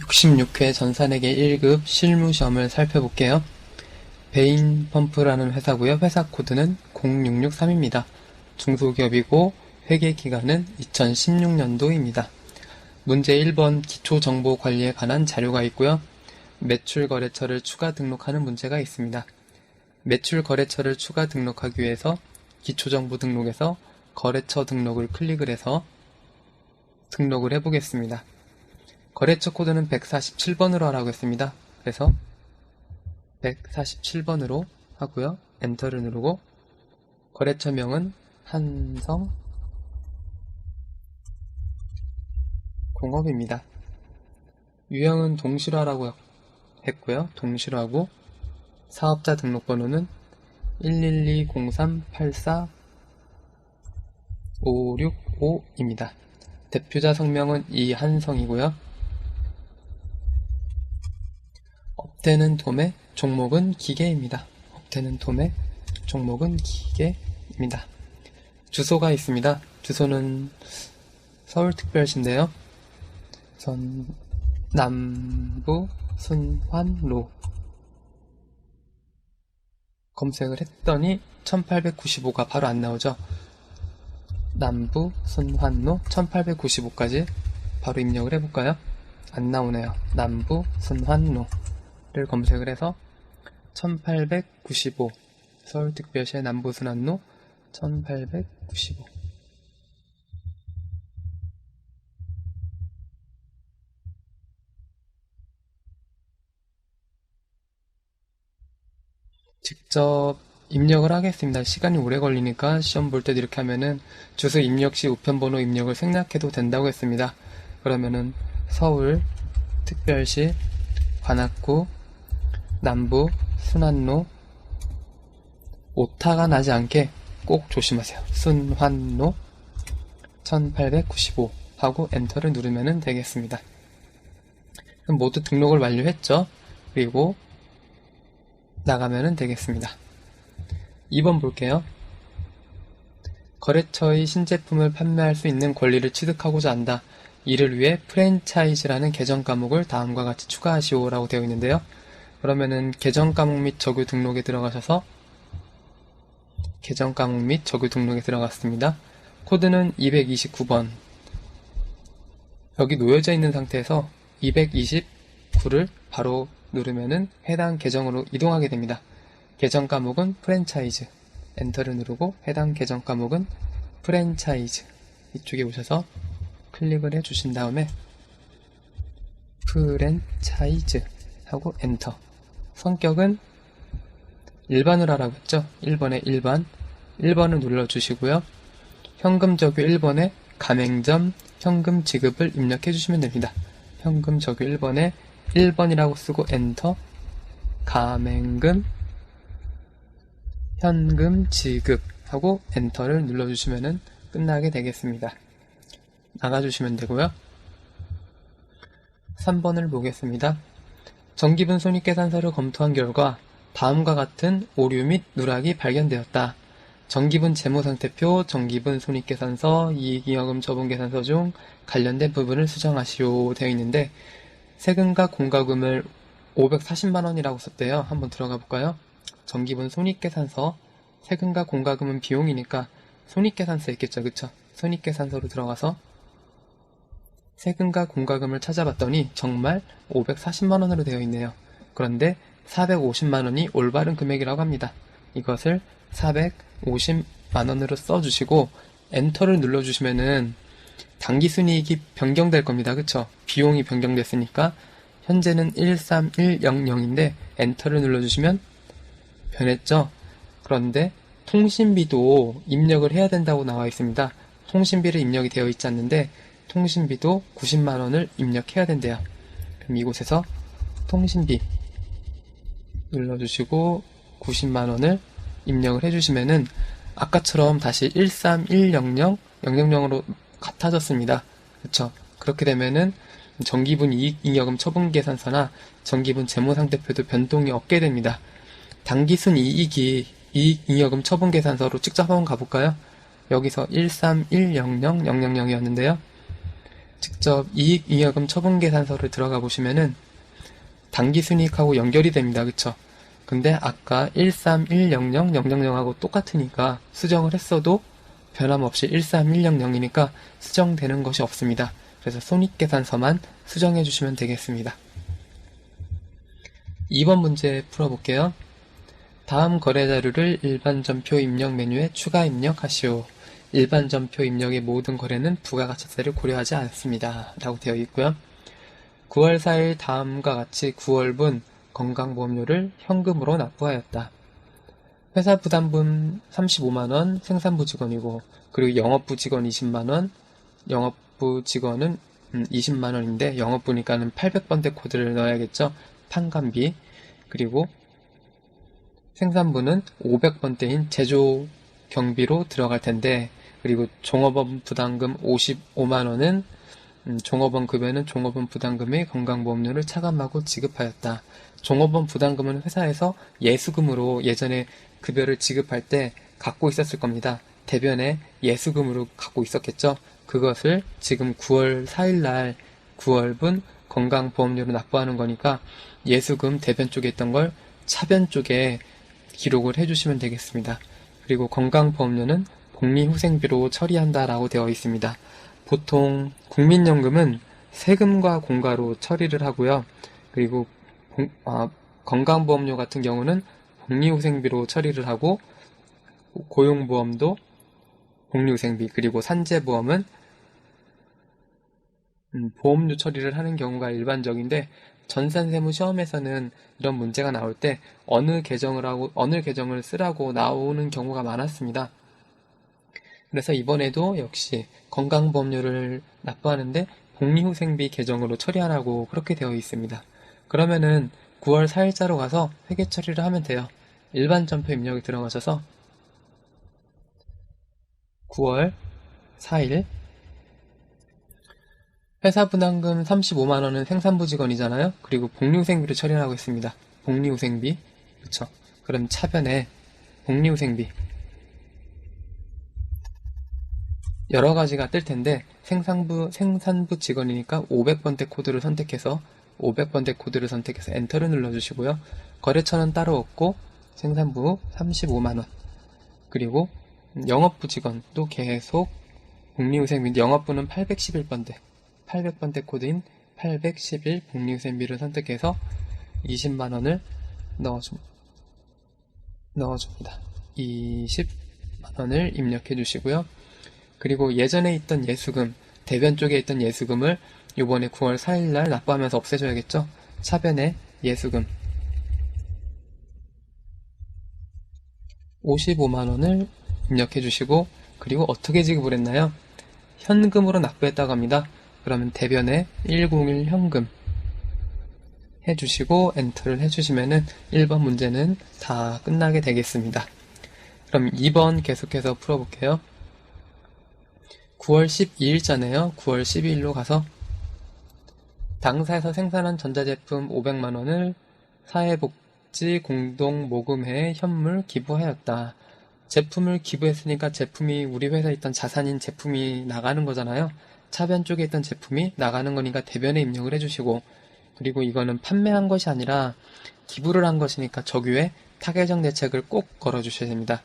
66회 전산회계 1급 실무 시험을 살펴볼게요. 베인 펌프라는 회사고요. 회사 코드는 0663입니다. 중소기업이고 회계 기간은 2016년도입니다. 문제 1번 기초 정보 관리에 관한 자료가 있고요. 매출 거래처를 추가 등록하는 문제가 있습니다. 매출 거래처를 추가 등록하기 위해서 기초 정보 등록에서 거래처 등록을 클릭을 해서 등록을 해보겠습니다. 거래처 코드는 147번으로 하라고 했습니다. 그래서 147번으로 하고요. 엔터를 누르고 거래처명은 한성 공업입니다. 유형은 동실화라고 했고요. 동실화고 사업자 등록번호는 112038456입니다. 대표자 성명은 이한성이고요. 업되는 도매 종목은 기계입니다. 업되는 도매 종목은 기계입니다. 주소가 있습니다. 주소는 서울특별시인데요. 전 남부 순환로 검색을 했더니 1895가 바로 안 나오죠. 남부 순환로 1895까지 바로 입력을 해볼까요? 안 나오네요. 남부 순환로 를 검색을 해서 1895 서울특별시의 남부순환로 1895 직접 입력을 하겠습니다. 시간이 오래 걸리니까 시험 볼 때도 이렇게 하면은 주소 입력 시 우편번호 입력을 생략해도 된다고 했습니다. 그러면은 서울 특별시 관악구 남부 순환로 오타가 나지 않게 꼭 조심하세요. 순환로 1895 하고 엔터를 누르면 되겠습니다. 모두 등록을 완료했죠? 그리고 나가면 되겠습니다. 2번 볼게요. 거래처의 신제품을 판매할 수 있는 권리를 취득하고자 한다. 이를 위해 프랜차이즈라는 계정 과목을 다음과 같이 추가하시오라고 되어 있는데요. 그러면은 계정 과목 및 적유 등록에 들어가셔서 계정 과목 및 적유 등록에 들어갔습니다. 코드는 229번. 여기 놓여져 있는 상태에서 229를 바로 누르면은 해당 계정으로 이동하게 됩니다. 계정 과목은 프랜차이즈. 엔터를 누르고 해당 계정 과목은 프랜차이즈. 이쪽에 오셔서 클릭을 해 주신 다음에 프랜차이즈 하고 엔터. 성격은 일반으로 하라고 했죠? 1번에 1번. 1번을 눌러주시고요. 현금 적유 1번에 가맹점 현금 지급을 입력해 주시면 됩니다. 현금 적유 1번에 1번이라고 쓰고 엔터 가맹금 현금 지급 하고 엔터를 눌러주시면 끝나게 되겠습니다. 나가주시면 되고요. 3번을 보겠습니다. 정기분 손익계산서를 검토한 결과 다음과 같은 오류 및 누락이 발견되었다. 정기분 재무상태표, 정기분 손익계산서, 이익잉여금 처분계산서 중 관련된 부분을 수정하시오 되어 있는데 세금과 공과금을 540만원이라고 썼대요. 한번 들어가 볼까요? 정기분 손익계산서, 세금과 공과금은 비용이니까 손익계산서 있겠죠. 그쵸? 손익계산서로 들어가서 세금과 공과금을 찾아봤더니 정말 540만원으로 되어 있네요. 그런데 450만원이 올바른 금액이라고 합니다. 이것을 450만원으로 써주시고 엔터를 눌러주시면은 당기순이익이 변경될 겁니다. 그쵸? 비용이 변경됐으니까 현재는 13100인데 엔터를 눌러주시면 변했죠? 그런데 통신비도 입력을 해야 된다고 나와 있습니다. 통신비를 입력이 되어 있지 않는데 통신비도 90만 원을 입력해야 된대요. 그럼 이곳에서 통신비 눌러주시고 90만 원을 입력을 해주시면은 아까처럼 다시 13100 000으로 같아졌습니다. 그쵸? 그렇게 되면은 정기분 이익잉여금 처분계산서나 정기분 재무상태표도 변동이 없게 됩니다. 당기순 이익이 이익잉여금 처분계산서로 직접 한번 가볼까요? 여기서 131000000이었는데요. 직접 이익잉여금 처분계산서를 들어가 보시면은 당기순이익하고 연결이 됩니다. 그쵸? 근데 아까 13100000하고 똑같으니까 수정을 했어도 변함없이 13100이니까 수정되는 것이 없습니다. 그래서 손익계산서만 수정해 주시면 되겠습니다. 2번 문제 풀어볼게요. 다음 거래 자료를 일반 전표 입력 메뉴에 추가 입력하시오. 일반 전표 입력의 모든 거래는 부가가치세를 고려하지 않습니다. 라고 되어 있고요. 9월 4일 다음과 같이 9월분 건강보험료를 현금으로 납부하였다. 회사 부담분 35만원 생산부 직원이고 그리고 영업부 직원 20만원 영업부 직원은 20만원인데 영업부니까는 800번대 코드를 넣어야겠죠. 판관비 그리고 생산부는 500번대인 제조 경비로 들어갈 텐데 그리고 종업원 부담금 55만원은 음, 종업원 급여는 종업원 부담금의 건강보험료를 차감하고 지급하였다. 종업원 부담금은 회사에서 예수금으로 예전에 급여를 지급할 때 갖고 있었을 겁니다. 대변에 예수금으로 갖고 있었겠죠. 그것을 지금 9월 4일 날 9월분 건강보험료로 납부하는 거니까 예수금 대변 쪽에 있던 걸 차변 쪽에 기록을 해주시면 되겠습니다. 그리고 건강보험료는 복리후생비로 처리한다라고 되어 있습니다. 보통 국민연금은 세금과 공과로 처리를 하고요. 그리고 공- 아, 건강보험료 같은 경우는 복리후생비로 처리를 하고 고용보험도 복리후생비 그리고 산재보험은 음, 보험료 처리를 하는 경우가 일반적인데 전산세무 시험에서는 이런 문제가 나올 때 어느 계정을 하고 어느 계정을 쓰라고 나오는 경우가 많았습니다. 그래서 이번에도 역시 건강보험료를 납부하는데 복리후생비 계정으로 처리하라고 그렇게 되어 있습니다. 그러면은 9월 4일자로 가서 회계 처리를 하면 돼요. 일반 점표 입력이 들어가셔서 9월 4일 회사 분담금 35만원은 생산부 직원이잖아요. 그리고 복리후생비를 처리하고 있습니다. 복리후생비. 그쵸. 그럼 차변에 복리후생비. 여러 가지가 뜰 텐데 생산부, 생산부 직원이니까 500번대 코드를 선택해서 500번대 코드를 선택해서 엔터를 눌러주시고요. 거래처는 따로 없고 생산부 35만원. 그리고 영업부 직원도 계속 복리후생비, 영업부는 811번대. 800번대 코드인 811 복리후생비를 선택해서 20만원을 넣어줍, 넣어줍니다. 20만원을 입력해 주시고요. 그리고 예전에 있던 예수금, 대변 쪽에 있던 예수금을 이번에 9월 4일날 납부하면서 없애줘야겠죠? 차변에 예수금 55만원을 입력해 주시고 그리고 어떻게 지급을 했나요? 현금으로 납부했다고 합니다. 그러면 대변에 101 현금 해주시고 엔터를 해주시면은 1번 문제는 다 끝나게 되겠습니다. 그럼 2번 계속해서 풀어볼게요. 9월 12일자네요. 9월 12일로 가서 당사에서 생산한 전자제품 500만원을 사회복지 공동모금회에 현물 기부하였다. 제품을 기부했으니까 제품이 우리 회사에 있던 자산인 제품이 나가는 거잖아요. 차변 쪽에 있던 제품이 나가는 거니까 대변에 입력을 해주시고 그리고 이거는 판매한 것이 아니라 기부를 한 것이니까 적유에 타계정 대책을 꼭 걸어주셔야 됩니다.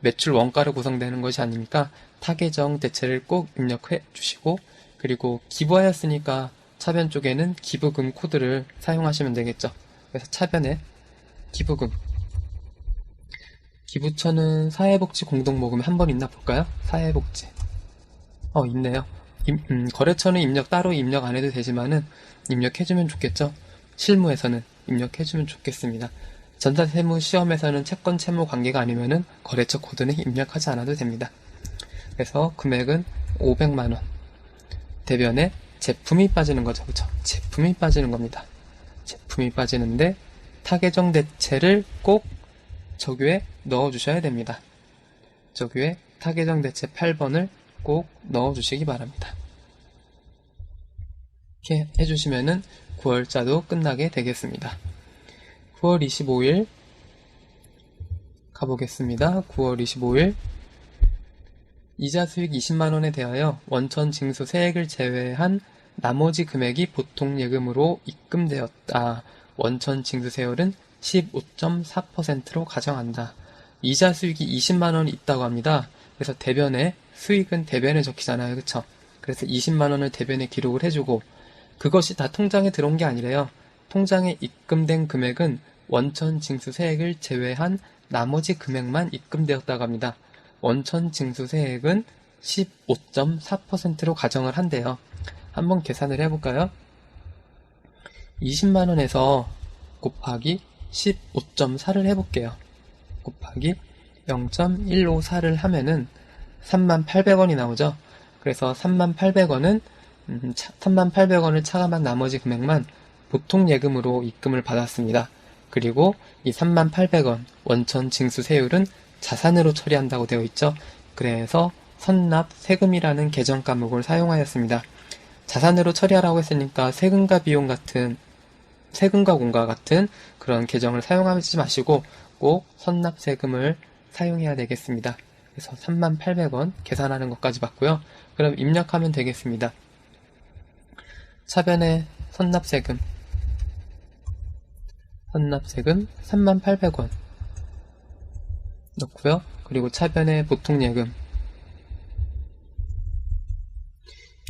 매출 원가로 구성되는 것이 아니니까 타계정 대체를 꼭 입력해 주시고 그리고 기부하였으니까 차변 쪽에는 기부금 코드를 사용하시면 되겠죠. 그래서 차변에 기부금 기부처는 사회복지 공동모금에 한 번 있나 볼까요? 사회복지 어 있네요. 임- 음, 거래처는 입력 따로 입력 안 해도 되지만은 입력해주면 좋겠죠. 실무에서는 입력해주면 좋겠습니다. 전자세무 시험에서는 채권 채무 관계가 아니면은 거래처 코드는 입력하지 않아도 됩니다. 그래서 금액은 500만 원. 대변에 제품이 빠지는 거죠. 그쵸? 제품이 빠지는 겁니다. 제품이 빠지는데 타계정 대체를 꼭 적유에 넣어 주셔야 됩니다. 적유에 타계정 대체 8번을 꼭 넣어 주시기 바랍니다. 이렇게 해 주시면은 9월자도 끝나게 되겠습니다. 9월 25일 가보겠습니다. 9월 25일 이자 수익 20만원에 대하여 원천 징수 세액을 제외한 나머지 금액이 보통 예금으로 입금되었다. 원천 징수 세율은 15.4%로 가정한다. 이자 수익이 20만원이 있다고 합니다. 그래서 대변에 수익은 대변에 적히잖아요. 그쵸? 그래서 20만원을 대변에 기록을 해주고 그것이 다 통장에 들어온 게 아니래요. 통장에 입금된 금액은 원천 징수 세액을 제외한 나머지 금액만 입금되었다고 합니다. 원천 징수 세액은 15.4%로 가정을 한대요. 한번 계산을 해볼까요? 20만원에서 곱하기 15.4를 해볼게요. 곱하기 0.154를 하면은 38,800원이 나오죠. 그래서 38,800원은 38,800원을 차감한 나머지 금액만 보통 예금으로 입금을 받았습니다. 그리고 이 38,800원 원천 징수 세율은 자산으로 처리한다고 되어 있죠. 그래서 선납 세금이라는 계정 과목을 사용하였습니다. 자산으로 처리하라고 했으니까 세금과 비용 같은 세금과 공과 같은 그런 계정을 사용하지 마시고 꼭 선납 세금을 사용해야 되겠습니다. 그래서 38,800원 계산하는 것까지 봤고요. 그럼 입력하면 되겠습니다. 차변에 선납 세금 선납세금 38,800원 넣고요. 그리고 차변에 보통 예금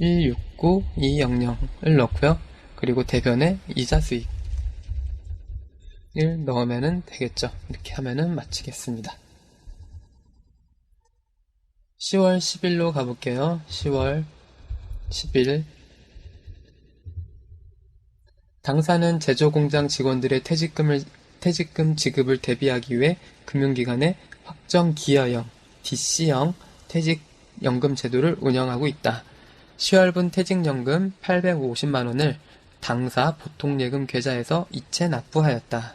169200을 넣고요. 그리고 대변에 이자 수익 1 넣으면 되겠죠. 이렇게 하면은 마치겠습니다. 10월 10일로 가볼게요. 10월 10일 당사는 제조공장 직원들의 퇴직금을, 퇴직금 지급을 대비하기 위해 금융기관의 확정 기여형, DC형 퇴직연금 제도를 운영하고 있다. 10월분 퇴직연금 850만원을 당사 보통예금 계좌에서 이체 납부하였다.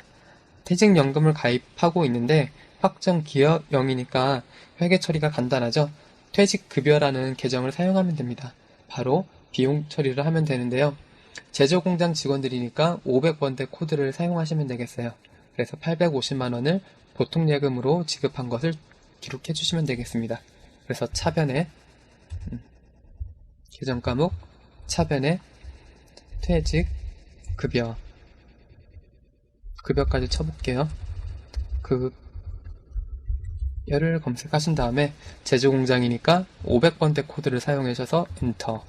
퇴직연금을 가입하고 있는데 확정 기여형이니까 회계 처리가 간단하죠. 퇴직급여라는 계정을 사용하면 됩니다. 바로 비용 처리를 하면 되는데요. 제조공장 직원들이니까 500번대 코드를 사용하시면 되겠어요. 그래서 850만원을 보통 예금으로 지급한 것을 기록해 주시면 되겠습니다. 그래서 차변에 음, 계정 과목 차변에 퇴직 급여 급여까지 쳐볼게요. 급여를 검색하신 다음에 제조공장이니까 500번대 코드를 사용하셔서 엔터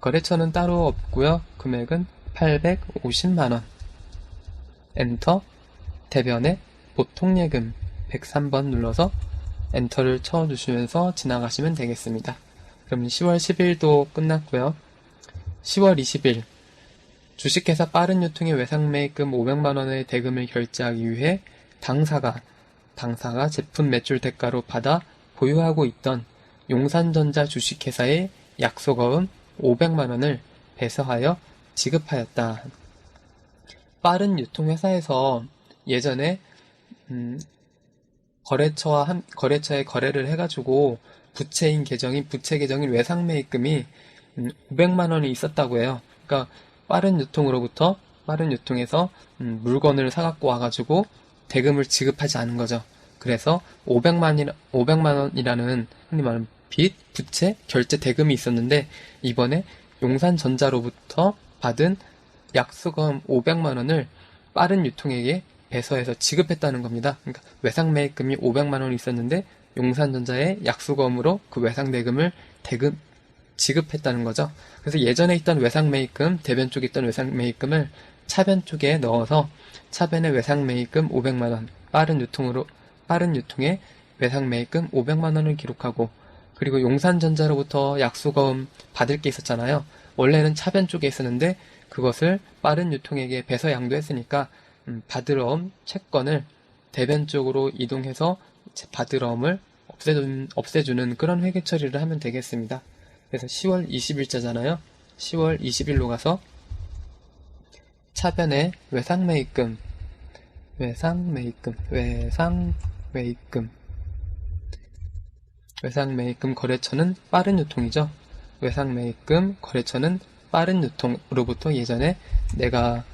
거래처는 따로 없고요. 금액은 850만원 엔터 대변에 보통 예금 103번 눌러서 엔터를 쳐주시면서 지나가시면 되겠습니다. 그럼 10월 10일도 끝났고요. 10월 20일 주식회사 빠른 유통의 외상 매입금 500만 원의 대금을 결제하기 위해 당사가 당사가 제품 매출 대가로 받아 보유하고 있던 용산전자 주식회사의 약속어음 500만 원을 배서하여 지급하였다. 빠른 유통회사에서 예전에 음, 거래처와 한, 거래처에 거래를 해가지고 부채인 계정인 부채 계정인 외상매입금이 음, 500만 원이 있었다고 해요. 그러니까 빠른 유통으로부터 빠른 유통에서 음, 물건을 사갖고 와가지고 대금을 지급하지 않은 거죠. 그래서 500만 500만 원이라는 흔히 말하는 빚, 부채, 결제 대금이 있었는데 이번에 용산전자로부터 받은 약수금 500만 원을 빠른 유통에게 배서해서 지급했다는 겁니다. 그러니까 외상 매입금이 500만 원이 있었는데 용산전자의 약수금으로 그 외상 대금을 대금 지급했다는 거죠. 그래서 예전에 있던 외상 매입금, 대변 쪽에 있던 외상 매입금을 차변 쪽에 넣어서 차변의 외상 매입금 500만 원, 빠른 유통으로 빠른 유통에 외상 매입금 500만 원을 기록하고 그리고 용산전자로부터 약수금 받을 게 있었잖아요. 원래는 차변 쪽에 있었는데 그것을 빠른 유통에게 배서 양도했으니까 음, 받으러옴 채권을 대변 쪽으로 이동해서 받으러옴을 없애주는, 없애주는 그런 회계 처리를 하면 되겠습니다. 그래서 10월 20일자잖아요. 10월 20일로 가서 차변에 외상 매입금, 외상 매입금, 외상 매입금, 외상 매입금 거래처는 빠른 유통이죠. 외상 매입금 거래처는 빠른 유통으로부터 예전에 내가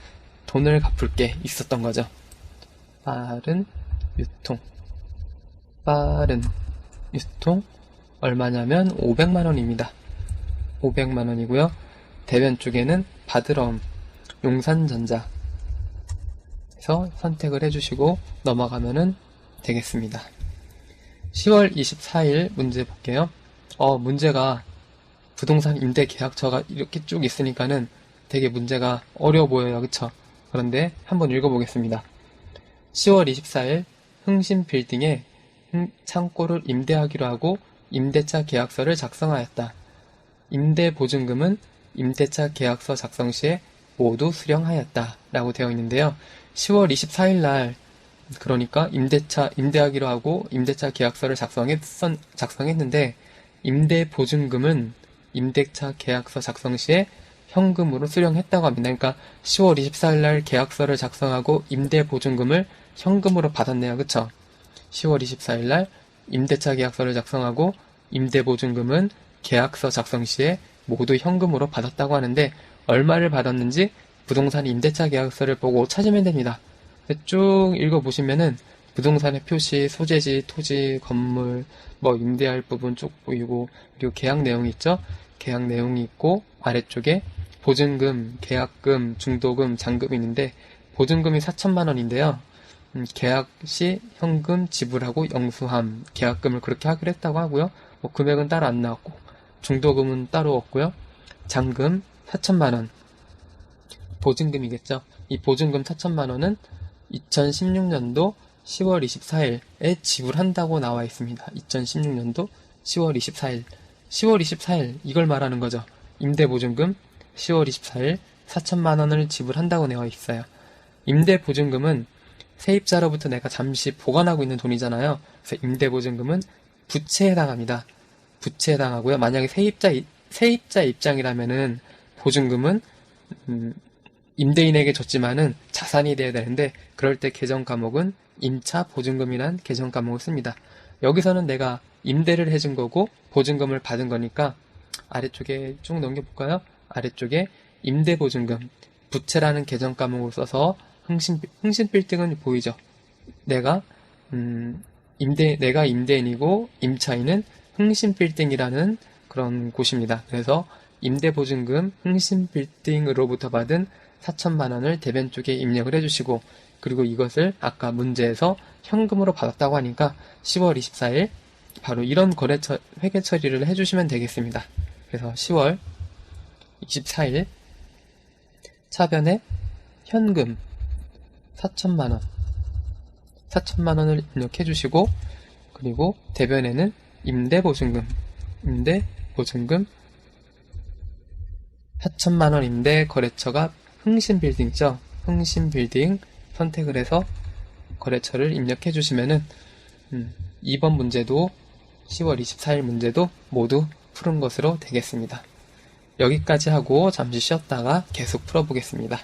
돈을 갚을 게 있었던 거죠. 빠른 유통. 빠른 유통. 얼마냐면 500만 원입니다. 500만 원이고요. 대변 쪽에는 바드럼, 용산전자. 에서 선택을 해주시고 넘어가면은 되겠습니다. 10월 24일 문제 볼게요. 어, 문제가 부동산 임대 계약처가 이렇게 쭉 있으니까는 되게 문제가 어려워 보여요. 그쵸? 그런데 한번 읽어보겠습니다. 10월 24일 흥신 빌딩에 흥- 창고를 임대하기로 하고 임대차 계약서를 작성하였다. 임대 보증금은 임대차 계약서 작성 시에 모두 수령하였다. 라고 되어 있는데요. 10월 24일 날 그러니까 임대차 임대하기로 하고 임대차 계약서를 작성했 작성했는데 임대 보증금은 임대차 계약서 작성 시에 현금으로 수령했다고 합니다. 그러니까 10월 24일 날 계약서를 작성하고 임대 보증금을 현금으로 받았네요. 그쵸? 10월 24일 날 임대차 계약서를 작성하고 임대 보증금은 계약서 작성 시에 모두 현금으로 받았다고 하는데 얼마를 받았는지 부동산 임대차 계약서를 보고 찾으면 됩니다. 쭉 읽어보시면은 부동산의 표시, 소재지, 토지, 건물, 뭐 임대할 부분 쭉 보이고 그리고 계약 내용이 있죠. 계약 내용이 있고 아래쪽에 보증금, 계약금, 중도금, 잔금이 있는데 보증금이 4천만 원인데요. 음, 계약 시 현금 지불하고 영수함, 계약금을 그렇게 하기로 했다고 하고요. 뭐 금액은 따로 안 나왔고 중도금은 따로 없고요. 잔금 4천만 원. 보증금이겠죠. 이 보증금 4천만 원은 2016년도 10월 24일에 지불한다고 나와 있습니다. 2016년도 10월 24일. 10월 24일 이걸 말하는 거죠. 임대보증금 10월 24일 4천만 원을 지불한다고 되어 있어요. 임대보증금은 세입자로부터 내가 잠시 보관하고 있는 돈이잖아요. 그래서 임대보증금은 부채에 해당합니다. 부채에 해당하고요. 만약에 세입자 이- 세입자 입장이라면은 보증금은 음, 임대인에게 줬지만은 자산이 돼야 되는데 그럴 때 계정 과목은 임차 보증금이란 계정 과목을 씁니다. 여기서는 내가 임대를 해준 거고 보증금을 받은 거니까 아래쪽에 쭉 넘겨볼까요? 아래쪽에 임대 보증금 부채라는 계정 과목을 써서 흥신 흥신 빌딩은 보이죠? 내가 음, 임대 내가 임대인이고 임차인은 흥신 빌딩이라는 그런 곳입니다. 그래서 임대 보증금 흥신 빌딩으로부터 받은 4천만 원을 대변 쪽에 입력을 해주시고 그리고 이것을 아까 문제에서 현금으로 받았다고 하니까 10월 24일 바로 이런 거래 처, 회계 처리를 해주시면 되겠습니다. 그래서 10월 24일 차변에 현금 4천만 원 4천만 원을 입력해 주시고 그리고 대변에는 임대 보증금 임대 보증금 4천만 원 임대 거래처가 흥신빌딩이죠. 흥신빌딩 선택을 해서 거래처를 입력해 주시면은 음, 2번 문제도 10월 24일 문제도 모두 푸른 것으로 되겠습니다. 여기까지 하고 잠시 쉬었다가 계속 풀어보겠습니다.